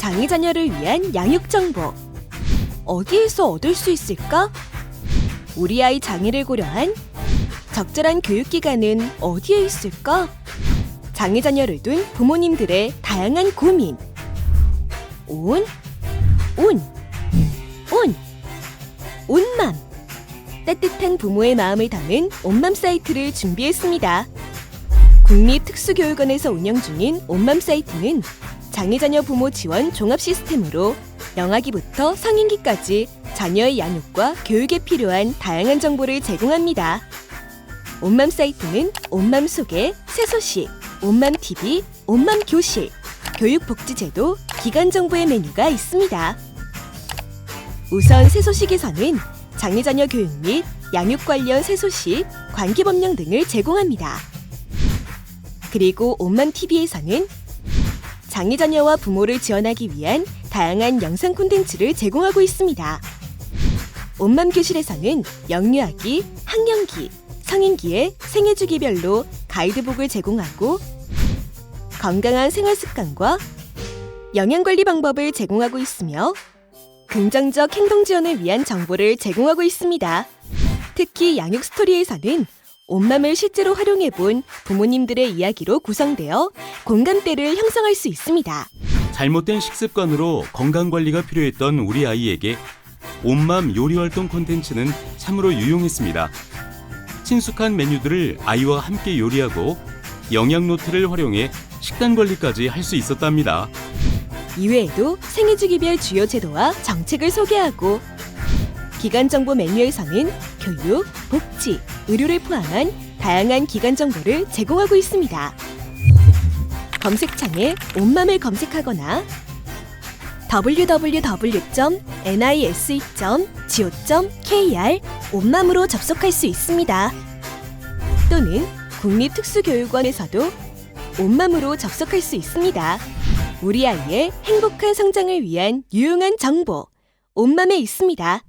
장애 자녀를 위한 양육 정보. 어디에서 얻을 수 있을까? 우리 아이 장애를 고려한 적절한 교육 기관은 어디에 있을까? 장애 자녀를 둔 부모님들의 다양한 고민. 온, 온, 온, 온맘. 따뜻한 부모의 마음을 담은 온맘 사이트를 준비했습니다. 국립특수교육원에서 운영 중인 온맘 사이트는 장애자녀 부모 지원 종합 시스템으로 영아기부터 성인기까지 자녀의 양육과 교육에 필요한 다양한 정보를 제공합니다. 온맘 사이트는 온맘 소개, 새 소식, 온맘 TV, 온맘 교실, 교육복지제도, 기간 정보의 메뉴가 있습니다. 우선 새 소식에서는 장애자녀 교육 및 양육 관련 새 소식, 관계 법령 등을 제공합니다. 그리고 온맘 TV에서는 장애자녀와 부모를 지원하기 위한 다양한 영상 콘텐츠를 제공하고 있습니다. 온맘 교실에서는 영유아기, 학령기, 성인기의 생애 주기별로 가이드북을 제공하고 건강한 생활 습관과 영양 관리 방법을 제공하고 있으며 긍정적 행동 지원을 위한 정보를 제공하고 있습니다. 특히 양육 스토리에서는 온맘을 실제로 활용해 본 부모님들의 이야기로 구성되어 공감대를 형성할 수 있습니다. 잘못된 식습관으로 건강 관리가 필요했던 우리 아이에게 온맘 요리 활동 콘텐츠는 참으로 유용했습니다. 친숙한 메뉴들을 아이와 함께 요리하고 영양 노트를 활용해 식단 관리까지 할 수 있었답니다. 이외에도 생애주기별 주요 제도와 정책을 소개하고 기관 정보 메뉴에서는 교육, 복지, 의료를 포함한 다양한 기관 정보를 제공하고 있습니다. 검색창에 온맘을 검색하거나 www.nise.go.kr 온맘으로 접속할 수 있습니다. 또는 국립특수교육원에서도 온맘으로 접속할 수 있습니다. 우리 아이의 행복한 성장을 위한 유용한 정보, 온맘에 있습니다.